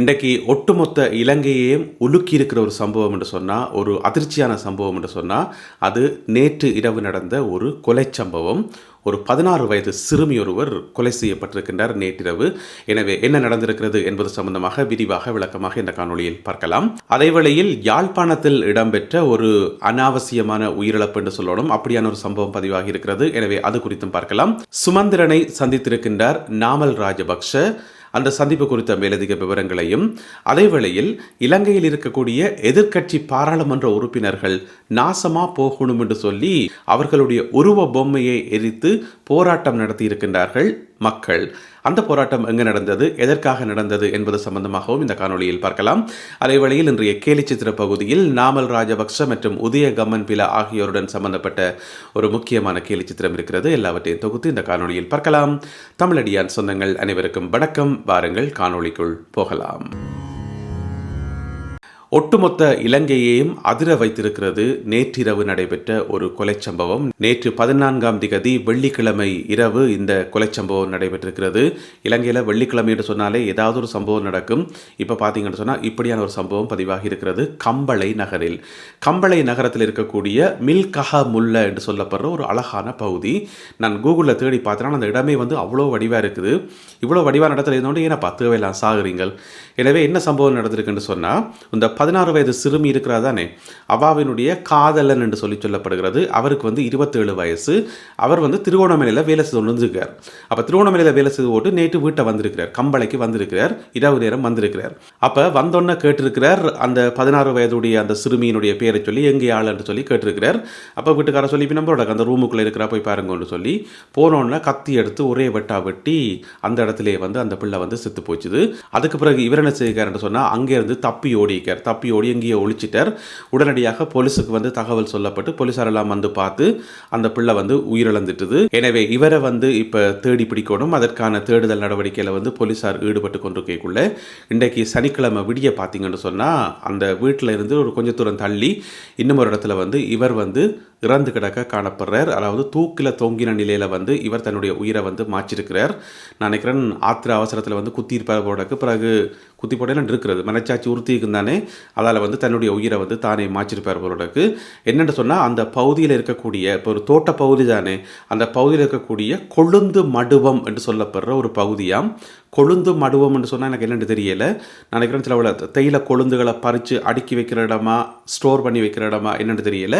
இன்றைக்கு ஒட்டுமொத்த இலங்கையையும் உலுக்கி இருக்கிற ஒரு சம்பவம் என்று சொன்னால் ஒரு அதிர்ச்சியான சம்பவம் என்று சொன்னால் அது நேற்று இரவு நடந்த ஒரு கொலை சம்பவம். ஒரு பதினாறு வயது சிறுமி ஒருவர் கொலை செய்யப்பட்டிருக்கின்றார் நேற்றிரவு. எனவே என்ன நடந்திருக்கிறது என்பது சம்பந்தமாக விரிவாக விளக்கமாக இந்த காணொளியில் பார்க்கலாம். அதேவேளையில் யாழ்ப்பாணத்தில் இடம்பெற்ற ஒரு அனாவசியமான உயிரிழப்பு என்று சொல்லணும். அப்படியான ஒரு சம்பவம் பதிவாகி இருக்கிறது எனவே அது குறித்தும் பார்க்கலாம். சுமந்திரனை சந்தித்திருக்கின்றார் நாமல் ராஜபக்ஷ. அந்த சந்திப்பு குறித்த மேலதிக விவரங்களையும் அதேவேளையில் இலங்கையில் இருக்கக்கூடிய எதிர்க்கட்சி பாராளுமன்ற உறுப்பினர்கள் நாசமா போகணும் என்று சொல்லி அவர்களுடைய உருவ பொம்மையை எரித்து போராட்டம் நடத்தி இருக்கின்றார்கள் மக்கள். அந்த போராட்டம் எங்கு நடந்தது? எதற்காக நடந்தது என்பது சம்பந்தமாகவும் இந்த காணொலியில் பார்க்கலாம். அலைவழியில் இன்றைய கேலிச்சித்திர பகுதியில் நாமல் ராஜபக்ஷ மற்றும் உதய கம்மன் பில ஆகியோருடன் சம்பந்தப்பட்ட ஒரு முக்கியமான கேலிச்சித்திரம் இருக்கிறது. எல்லாவற்றையும் தொகுத்து இந்த காணொளியில் பார்க்கலாம். தமிழடியான் சொந்தங்கள் அனைவருக்கும் வணக்கம். வாருங்கள் காணொளிக்குள் போகலாம். ஒட்டுமொத்த இலங்கையையும் அதிர வைத்திருக்கிறது நேற்றிரவு நடைபெற்ற ஒரு கொலை சம்பவம் நேற்று பதினான்காம் திகதி வெள்ளிக்கிழமை இரவு இந்த கொலை சம்பவம் நடைபெற்றிருக்கிறது. இலங்கையில் வெள்ளிக்கிழமை என்று சொன்னாலே ஏதாவது ஒரு சம்பவம் நடக்கும். இப்போ பார்த்தீங்கன்னு சொன்னால் இப்படியான ஒரு சம்பவம் பதிவாகி இருக்கிறது கம்பளை நகரில். கம்பளை நகரத்தில் இருக்கக்கூடிய மில்கஹ முல்ல என்று சொல்லப்படுற ஒரு அழகான பகுதி. நான் கூகுளில் தேடி பார்த்தேன்னா அந்த இடமே வந்து அவ்வளோ வடிவாக இருக்குது. இவ்வளோ வடிவான இடத்துல இருந்தோண்டு ஏன்னா பத்து வேலாம் சாகுறீங்கள் எனவே என்ன சம்பவம் நடந்திருக்குன்னு சொன்னால் இந்த பதினாறு வயது சிறுமி இருக்கிறா தானே அவாவினுடைய காதலன் என்று சொல்லி சொல்லப்படுகிறது. அவருக்கு வந்து இருபத்தேழு வயசு. அவர் வந்து திருவோணமலையில் வேலை செய்து வந்திருக்கார் அப்போ திருவோணமலையில் வேலை செய்து போட்டு நேற்று வீட்டை வந்திருக்கிறார். கம்பளைக்கு வந்திருக்கிறார். இரவு நேரம் வந்திருக்கிறார். அப்போ வந்தோன்னே கேட்டிருக்கிறார். அந்த பதினாறு வயதுடைய அந்த சிறுமியினுடைய பேரை சொல்லி எங்கே ஆள்? என்று சொல்லி கேட்டிருக்கிறார். அப்போ வீட்டுக்காரர் சொல்லி நம்மளோட அந்த ரூமுக்குள்ளே இருக்கிறா போய் பாருங்கன்னு சொல்லி போனோன்னே கத்தி எடுத்து ஒரே வெட்டா வெட்டி அந்த இடத்துல வந்து அந்த பிள்ளை வந்து செத்து போச்சுது. அதுக்கு பிறகு இவர் என்ன செய்கிறார் சொன்னால் அங்கேருந்து தப்பி ஓடிக்கார் தப்பி ஒடியங்கிய ஒழிச்சிட்டார். உடனடியாக போலீஸுக்கு வந்து தகவல் சொல்லப்பட்டு போலீஸாரெல்லாம் வந்து பார்த்து அந்த பிள்ளை வந்து உயிரிழந்துட்டுது. எனவே இவரை வந்து இப்போ தேடி பிடிக்கணும். அதற்கான தேடுதல் நடவடிக்கையில் வந்து போலீஸார் ஈடுபட்டு கொண்டிருக்கக்குள்ள இன்றைக்கு சனிக்கிழமை விடிய பார்த்தீங்கன்னு சொன்னால் அந்த வீட்டில் இருந்து ஒரு கொஞ்ச தூரம் தள்ளி இன்னும் ஒரு இடத்துல வந்து இவர் வந்து இறந்து கிடக்க காணப்படுறார். அதாவது தூக்கில் தொங்கின நிலையில் வந்து இவர் தன்னுடைய உயிரை வந்து மாச்சிருக்கிறார் நான் நினைக்கிறேன் ஆத்திர அவசரத்தில் வந்து குத்தியிருப்பார் போடக்கு பிறகு குத்தி போட்டேன்னு இருக்கிறது மனச்சாட்சி உறுத்திக்கும் தானே அதால் வந்து தன்னுடைய உயிரை வந்து தானே மாச்சிருப்பார் போலக்கு என்னென்னு சொன்னால் அந்த பகுதியில் இருக்கக்கூடிய இப்போ ஒரு தோட்ட பகுதி தானே அந்த பகுதியில் இருக்கக்கூடிய கொழுந்து மடுவம் என்று சொல்லப்படுற ஒரு பகுதியாம் கொழுந்து மடுவம் என்று சொன்னால் எனக்கு என்னென்னு தெரியல. நான் நினைக்கிறேன் சில உள்ள தேயிலை கொழுந்துகளை பறித்து அடுக்கி வைக்கிற இடமா ஸ்டோர் பண்ணி வைக்கிற இடமா என்னென்னு தெரியல.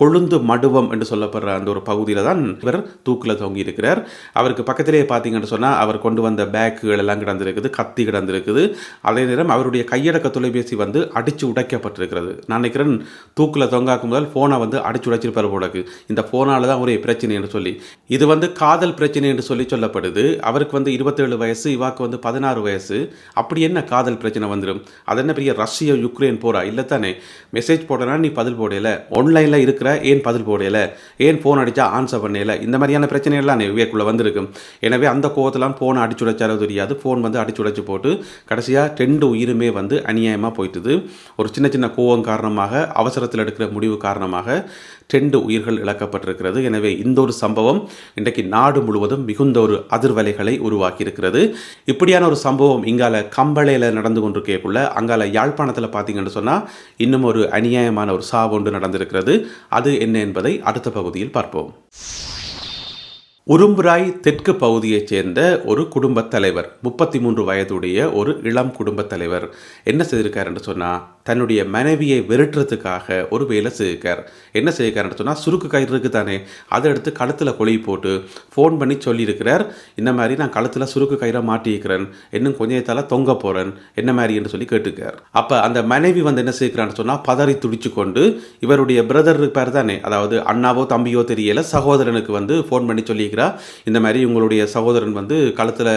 கொழுந்து மடுவம் என்று சொல்லப்படுற அந்த ஒரு பகுதியில் தான் இவர் தூக்கில் தொங்கி இருக்கிறார். அவருக்கு பக்கத்திலேயே பார்த்தீங்கன்னு சொன்னால் அவர் கொண்டு வந்த பேக்குகள் எல்லாம் கிடந்திருக்குது கத்தி கிடந்திருக்குது. அதே நேரம் அவருடைய கையடக்க தொலைபேசி வந்து அடித்து உடைக்கப்பட்டிருக்கிறது. நான் நினைக்கிறேன் தூக்கில் தொங்காக்கும் முதல் ஃபோனை வந்து அடிச்சு உடைச்சிருப்பார் போலக்கு இந்த ஃபோனால் தான் ஒரே பிரச்சனை என்று சொல்லி. இது வந்து காதல் பிரச்சனை என்று சொல்லி சொல்லப்படுது. அவருக்கு வந்து இருபத்தேழு வயசு இவாக்கு வந்து பதினாறு வயசு. அப்படி என்ன காதல் பிரச்சனை வந்துடும் அது என்ன பெரிய ரஷ்யா யுக்ரைன் போரா? இல்லை தானே? மெசேஜ் போடனா நீ பதில் போடையில ஆன்லைனில் இருக்கிற ஏன் பதில் போடையில ஏன் ஃபோன் அடித்தா ஆன்சர் பண்ணையில இந்த மாதிரியான பிரச்சனைகள்லாம் விவேக்குள்ளே வந்திருக்கும். எனவே அந்த கோவத்தெல்லாம் ஃபோனை அடிச்சு உடைச்சாரோ தெரியாது. ஃபோன் வந்து அடிச்சு உடைச்சு போட்டு கடைசியாக ரெண்டு உயிருமே வந்து அநியாயமாக போயிட்டுது. ஒரு சின்ன சின்ன கோவம் காரணமாக அவசரத்தில் எடுக்கிற முடிவு காரணமாக ரெண்டு உயிர்கள் இழக்கப்பட்டிருக்கிறது. எனவே இந்த ஒரு சம்பவம் இன்றைக்கு நாடு முழுவதும் மிகுந்த ஒரு அதிர்வலைகளை உருவாக்கியிருக்கிறது. இப்படியான ஒரு சம்பவம் இங்கால கம்பளையில் நடந்து கொண்டிருக்கக்குள்ள அங்கால யாழ்ப்பாணத்தில் பார்த்தீங்கன்னு சொன்னால் இன்னும் ஒரு அநியாயமான ஒரு சாவு ஒன்று நடந்திருக்கிறது. அது என்ன என்பதை அடுத்த பகுதியில் பார்ப்போம். உரும்புராய் தெற்கு பகுதியைச் சேர்ந்த ஒரு குடும்பத் தலைவர் முப்பத்தி மூன்று வயதுடைய ஒரு இளம் குடும்பத் தலைவர் என்ன செய்திருக்காருன்னு சொன்னால் தன்னுடைய மனைவியை விரட்டுறதுக்காக ஒரு வேலை செய்திருக்கார். என்ன செய்திருக்காருன்னு சொன்னால் சுருக்கு கயிறு இருக்குது தானே அதை எடுத்து கழுத்தில் கொழி போட்டு ஃபோன் பண்ணி சொல்லியிருக்கிறார். இந்த மாதிரி நான் கழுத்தில் சுருக்கு கயிறை மாட்டியிருக்கிறேன் இன்னும் கொஞ்சத்தால் தொங்க போகிறேன் என்ன மாதிரி என்று சொல்லி கேட்டுக்கார் அப்போ அந்த மனைவி வந்து என்ன செய்கிறான்னு சொன்னால் பதறி துடிச்சு கொண்டு இவருடைய பிரதர் இருப்பார் தானே அதாவது அண்ணாவோ தம்பியோ தெரியல சகோதரனுக்கு வந்து ஃபோன் பண்ணி சொல்லியிருக்கிறார். இந்த மாதிரி உங்களுடைய சகோதரன் வந்து கழுத்தில்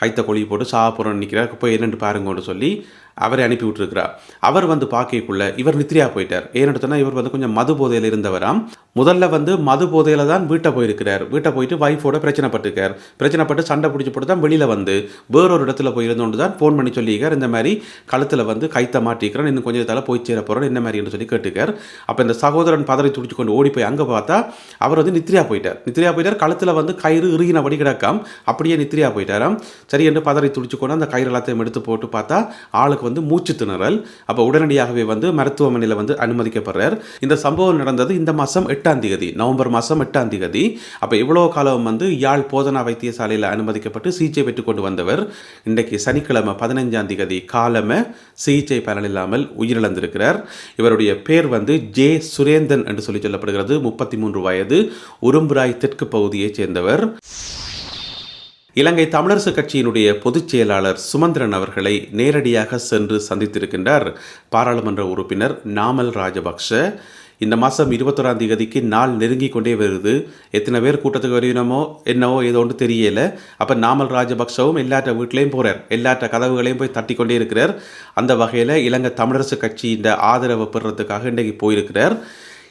கைத்த கொழி போட்டு சாப்பிட்றோன்னு நிற்கிறார் போய் என்னென்று பாருங்கன்னு சொல்லி அவரை அனுப்பி விட்டுருக்கிறார் அவர் வந்து பார்க்கக்குள்ள இவர் நித்ரியா போயிட்டார். ஏன்னு சொன்னால் இவர் வந்து கொஞ்சம் மது போதையில் இருந்தவராம். முதல்ல வந்து மது போதையில் தான் வீட்டை போயிருக்கிறார். வீட்டை போயிட்டு ஒய்ஃபோட பிரச்சனைப்பட்டிருக்கார். பிரச்சனைப்பட்டு சண்டை பிடிச்சி போட்டு தான் வெளியில் வந்து வேறொரு இடத்துல போயிருந்தோண்டு தான் ஃபோன் பண்ணி சொல்லியிருக்கார். இந்த மாதிரி கழுத்தில் வந்து கைத்த மாட்டிக்கிறேன் இன்னும் கொஞ்சம் தலை போய் சேர போகிறேன் என்ன மாதிரி சொல்லி கேட்டுக்கார் அப்போ இந்த சகோதரன் பதறி துடிச்சு கொண்டு ஓடி போய் அங்கே பார்த்தா அவர் வந்து நித்ரியா போயிட்டார். நித்ரியா போயிட்டார். கழுத்தில் வந்து கயிறு இறுகினபடி கிடக்காம். அப்படியே நித்ரியா போயிட்டாராம். சரி என்று பதறி துடிச்சு கொண்டு அந்த கயிறு எல்லாத்தையும் எடுத்து போட்டு பார்த்தா ஆளுக்கு வந்து மூச்சு திணறல். அப்போ உடனடியாகவே வந்து மருத்துவமனையில் வந்து அனுமதிக்கப்படுறார். இந்த சம்பவம் நடந்தது இந்த மாதம் எட்டு எட்டாம் தேதி நவம்பர் மாதம் எட்டாம் தேதி அப்போ இவ்வளோ காலம் வந்து யாழ் போதனா வைத்தியசாலையில் அனுமதிக்கப்பட்டு சிகிச்சை பெற்று கொண்டு வந்தவர்? இன்றைக்கு சனிக்கிழமை பதினஞ்சாம் தேதி காலம சிகிச்சை பலனில்லாமல் உயிரிழந்திருக்கிறார். இவருடைய பேர் வந்து ஜே சுரேந்தன் என்று சொல்லி சொல்லப்படுகிறது. முப்பத்தி மூன்று வயது உரும்புராய் தெற்கு பகுதியைச் சேர்ந்தவர். இலங்கை தமிழரசு கட்சியினுடைய பொதுச் செயலாளர் சுமந்திரன் அவர்களை நேரடியாக சென்று சந்தித்திருக்கின்றார். பாராளுமன்ற உறுப்பினர் நாமல் ராஜபக்ஷ. இந்த மாதம் இருபத்தொராம் தேதிக்கு நாள் நெருங்கி கொண்டே வருது. எத்தனை பேர் கூட்டத்துக்கு வருவினமோ என்னவோ ஏதோ ஒன்று தெரியல. அப்போ நாமல் ராஜபக்சவும் எல்லாற்ற வீட்லேயும் போகிறார் எல்லாற்ற கதவுகளையும் போய் தட்டி கொண்டே இருக்கிறார். அந்த வகையில் இலங்கை தமிழரசு கட்சியின் ஆதரவை பெறுறதுக்காக இன்றைக்கு போயிருக்கிறார்.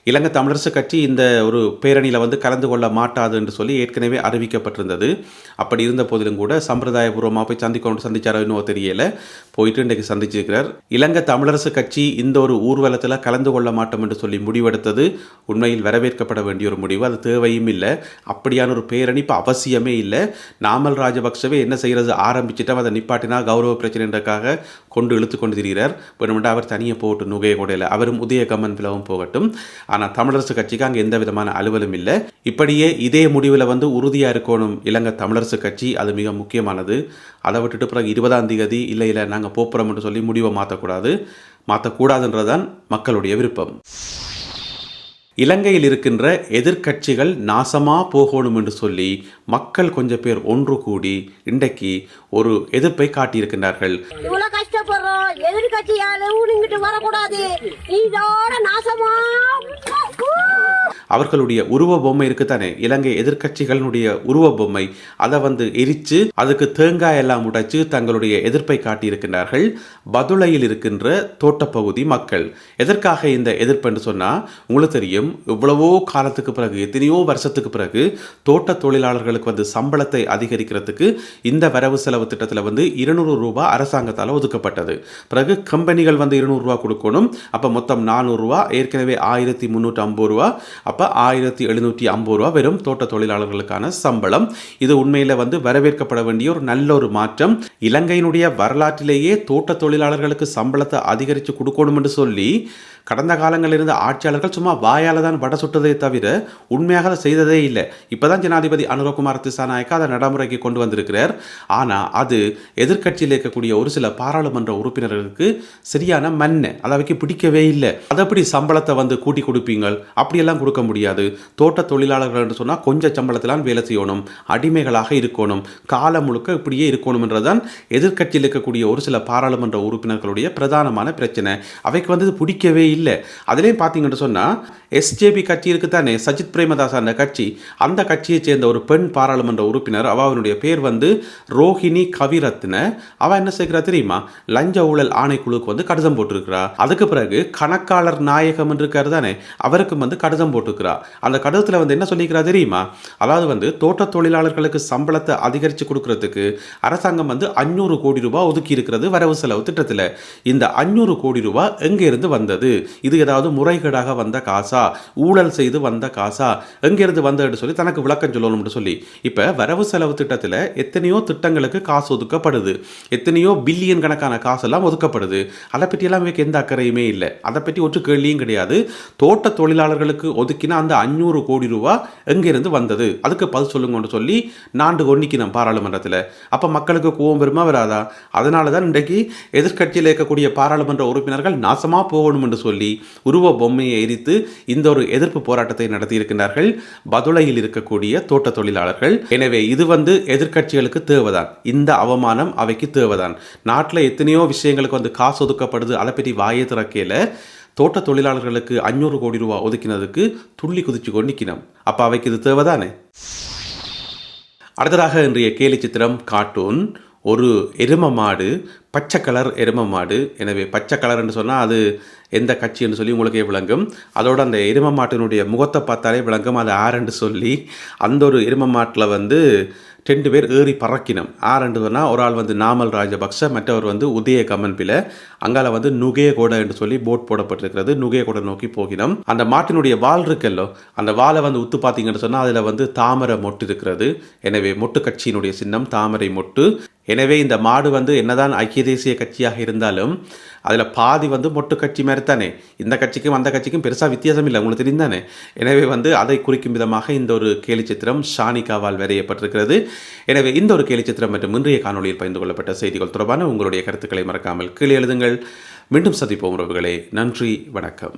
இலங்கை தமிழரசு கட்சி இந்த ஒரு பேரணியில் வந்து கலந்து கொள்ள மாட்டாது என்று சொல்லி ஏற்கனவே அறிவிக்கப்பட்டிருந்தது. அப்படி இருந்த போதிலும் கூட சம்பிரதாயபூர்வமாக போய் சந்திக்கணும் சந்திச்சாரோ இன்னும் தெரியல. போயிட்டு இன்றைக்கு சந்திச்சிருக்கிறார். இலங்கை தமிழரசு கட்சி இந்த ஒரு ஊர்வலத்தில் கலந்து கொள்ள மாட்டோம் என்று சொல்லி முடிவெடுத்தது உண்மையில் வரவேற்கப்பட வேண்டிய ஒரு முடிவு. அது தேவையும் இல்லை. அப்படியான ஒரு பேரணி இப்போ அவசியமே இல்லை. நாமல் ராஜபக்சவே என்ன செய்கிறது ஆரம்பிச்சிட்டோம் அதை நிப்பாட்டினா கௌரவ பிரச்சனைன்றக்காக கொண்டு இழுத்து கொண்டு திரிகிறார். வேணுமெண்டா அவர் தனியாக போகட்டும் நுகைய கூடையில் அவரும் உதய கம்மன் பிளவும் போகட்டும். ஆனால் தமிழரசு கட்சிக்கு அங்கே எந்த விதமான அலுவலும் இல்லை. இப்படியே இதே முடிவில் வந்து உறுதியாக இருக்கணும் இலங்கை தமிழரசு கட்சி. அது மிக முக்கியமானது. அதை விட்டுட்டு பிறகு இருபதாம் தேதி இல்லை இல்லை நாங்கள் போப்புறோம்னு சொல்லி முடிவை மாற்றக்கூடாது மாற்றக்கூடாதுன்றதான் மக்களுடைய விருப்பம். இலங்கையில் இருக்கின்ற எதிர்க்கட்சிகள் நாசமா போகணும் என்று சொல்லி மக்கள் கொஞ்சம் பேர் ஒன்று கூடி இன்றைக்கு ஒரு எதிர்ப்பை காட்டியிருக்கின்றார்கள். இவ்வளவு கஷ்டப்படுறோம். எதிர்கட்சி யாரும் வரக்கூடாது. இதோட நாசமா அவர்களுடைய உருவ பொம்மை இருக்குத்தானே இலங்கை எதிர்க்கட்சிகளினுடைய உருவ பொம்மை. அதை வந்து எரித்து அதுக்கு தேங்காய் எல்லாம் உடைச்சு தங்களுடைய எதிர்ப்பை காட்டியிருக்கின்றார்கள். பதுளையில் இருக்கின்ற தோட்டப்பகுதி மக்கள். எதற்காக இந்த எதிர்ப்பு என்று சொன்னால் உங்களுக்கு தெரியும் இவ்வளவோ காலத்துக்கு பிறகு எத்தனையோ வருஷத்துக்கு பிறகு தோட்ட தொழிலாளர்களுக்கு வந்து சம்பளத்தை அதிகரிக்கிறதுக்கு இந்த வரவு செலவு திட்டத்தில் வந்து இருநூறு ரூபாய் அரசாங்கத்தால் ஒதுக்கப்பட்டது. பிறகு கம்பெனிகள் வந்து இருநூறுவா கொடுக்கணும். அப்போ மொத்தம் நானூறுரூவா ஏற்கனவே ஆயிரத்தி முந்நூற்றி ஐம்பது ரூபா. அப்போ ஆயிரத்தி எழுநூற்றி ஐம்பது ரூபா வெறும் தோட்ட தொழிலாளர்களுக்கான சம்பளம். இது உண்மையில் வந்து வரவேற்கப்பட வேண்டிய ஒரு நல்ல ஒரு மாற்றம். இலங்கையினுடைய வரலாற்றிலேயே தோட்ட தொழிலாளர்களுக்கு சம்பளத்தை அதிகரித்து கொடுக்கணும் என்று சொல்லி கடந்த காலங்களில் இருந்த ஆட்சியாளர்கள் சும்மா வாயால் தான் வட சுட்டதே தவிர உண்மையாக அதை செய்ததே இல்லை. இப்போதான் ஜனாதிபதி அனுரகுமார் திசாநாயக்கா அதை நடைமுறைக்கு கொண்டு வந்திருக்கிறார். ஆனால் அது எதிர்க்கட்சியில் இருக்கக்கூடிய ஒரு சில பாராளுமன்ற உறுப்பினர்களுக்கு சரியான மண்ணை அதை பிடிக்கவே இல்லை. அதை எப்படி சம்பளத்தை வந்து கூட்டி கொடுப்பீங்கள் அப்படியெல்லாம் கொடுக்க முடியும் முடியாது. தோட்ட தொழிலாளர்கள் என்று சொன்னால் கொஞ்சம் சம்பளத்திலாம் வேலை செய்யணும். அடிமைகளாக இருக்கணும். காலம் முழுக்க இப்படியே இருக்கணும் என்றதான் எதிர்க்கட்சியில் இருக்கக்கூடிய ஒரு சில பாராளுமன்ற உறுப்பினர்களுடைய பிரதானமான பிரச்சனை. அவைக்கு வந்து பிடிக்கவே இல்லை. அதுலேயும் பார்த்தீங்கன்னு சொன்னால் எஸ்ஜேபி கட்சி இருக்குதானே சஜித் பிரேமதாஸ் அந்த கட்சி. அந்த கட்சியைச் சேர்ந்த ஒரு பெண் பாராளுமன்ற உறுப்பினர். அவனுடைய பேர் வந்து ரோஹிணி கவிரத்ன. அவ என்ன செய்கிறா தெரியுமா? லஞ்ச ஊழல் ஆணைக்குழுக்கு வந்து கடிதம் போட்டிருக்கிறா. அதுக்கு பிறகு கணக்காளர் நாயகம் இருக்காரு தானே அவருக்கும் வந்து கடிதம் போட்டிருக்கிறா. அந்த கடிதத்தில் வந்து என்ன சொல்லிக்கிறா தெரியுமா? அதாவது வந்து தோட்ட தொழிலாளர்களுக்கு சம்பளத்தை அதிகரித்து கொடுக்கறதுக்கு அரசாங்கம் வந்து அஞ்சூறு கோடி ரூபாய் ஒதுக்கி இருக்கிறது வரவு செலவு திட்டத்தில். இந்த அஞ்சூறு கோடி ரூபாய் எங்கேருந்து வந்தது? இது ஏதாவது முறைகேடாக வந்த காசா? ஊழல் செய்து வந்த காசா எங்கேருந்து வந்ததுன்னு சொல்லி தனக்கு விளக்கம் சொல்லணும்னு சொல்லி. இப்போ வரவு செலவு திட்டத்தில் எத்தனையோ திட்டங்களுக்கு காசு ஒதுக்கப்படுது. எத்தனையோ பில்லியன் கணக்கான காசெல்லாம் ஒதுக்கப்படுது. அதை பற்றியெல்லாம் இவருக்கு எந்த அக்கறையுமே இல்லை. அதை பற்றி ஒற்று கேள்வியும் கிடையாது. தோட்ட தொழிலாளர்களுக்கு ஒதுக்கின அந்த அஞ்சூறு கோடி ரூபா எங்கேருந்து வந்தது? அதுக்கு பதில் சொல்லுங்கன்னு சொல்லி நாண்டு ஒன்றிக்கணும் பாராளுமன்றத்தில். அப்போ மக்களுக்கு கோவம் வருமா வராதா? அதனால தான் இன்றைக்கு எதிர்க்கட்சியில் இருக்கக்கூடிய பாராளுமன்ற உறுப்பினர்கள் நாசமாக போகணும் என்று சொல்லி உருவ பொம்மையை எரித்து இந்த ஒரு எதிர்ப்பு போராட்டத்தை நடத்தியிருக்கிறார்கள் பதுளையில் இருக்கக்கூடிய தோட்ட தொழிலாளர்கள். எனவே இது வந்து எதிர்க்கட்சிகளுக்கு தேவைதான். இந்த அவமானம் அவைக்கு தேவைதான். நாட்டில் எத்தனையோ விஷயங்களுக்கு வந்து காசு ஒதுக்கப்படுது. அதை பற்றி வாயை திறக்கையில் தோட்ட தொழிலாளர்களுக்கு அஞ்சூறு கோடி ரூபா ஒதுக்கினதுக்கு துள்ளி குதிச்சு கொண்டிக்கணும் அப்போ அவைக்கு இது தேவைதானே? அடுத்ததாக இன்றைய கேலி சித்திரம் கார்ட்டூன். ஒரு எரும மாடு பச்சை கலர் எரும மாடு. எனவே பச்சை கலர்னு சொன்னால் அது எந்த கட்சின்னு சொல்லி உங்களுக்கே விளங்கும். அதோட அந்த எரும மாட்டினுடைய முகத்தை பார்த்தாலே விளங்கும். அது ஆறுன்னு சொல்லி அந்த ஒரு எரும மாட்டில் வந்து ரெண்டு பேர் ஏறி பறக்கினம். ஆறுன்னு சொன்னால் ஒரு ஆள் வந்து நாமல் ராஜபக்ச மற்றவர் வந்து உதய கமன்பில அங்கால வந்து நுகேகொட என்று சொல்லி போட் போடப்பட்டிருக்கிறது. நுகேகொட நோக்கி போகினோம். அந்த மாட்டினுடைய வால் இருக்கல்லோ அந்த வாலை வந்து உத்து பார்த்தீங்கன்னு சொன்னால் அதில் வந்து தாமரை மொட்டு இருக்கிறது. எனவே மொட்டு கட்சியினுடைய சின்னம் தாமரை மொட்டு. எனவே இந்த மாடு வந்து என்னதான் ஐக்கிய தேசிய கட்சியாக இருந்தாலும் அதில் பாதி வந்து மொட்டு கட்சி மாதிரி தானே இந்த கட்சிக்கும் அந்த கட்சிக்கும் பெருசாக வித்தியாசம் இல்லை உங்களுக்கு தெரிந்தானே? எனவே வந்து அதை குறிக்கும் விதமாக இந்த ஒரு கேலி சித்திரம் ஷானிகாவால் வரையப்பட்டிருக்கிறது. எனவே இந்த ஒரு கேலி சித்திரம் மற்றும் இன்றைய காணொலியில் பகிர்ந்து கொள்ளப்பட்ட செய்திகள் தொடர்பான உங்களுடைய கருத்துக்களை மறக்காமல் கீழே எழுதுங்கள். மீண்டும் சந்திப்போம் உறவுகளே. நன்றி வணக்கம்.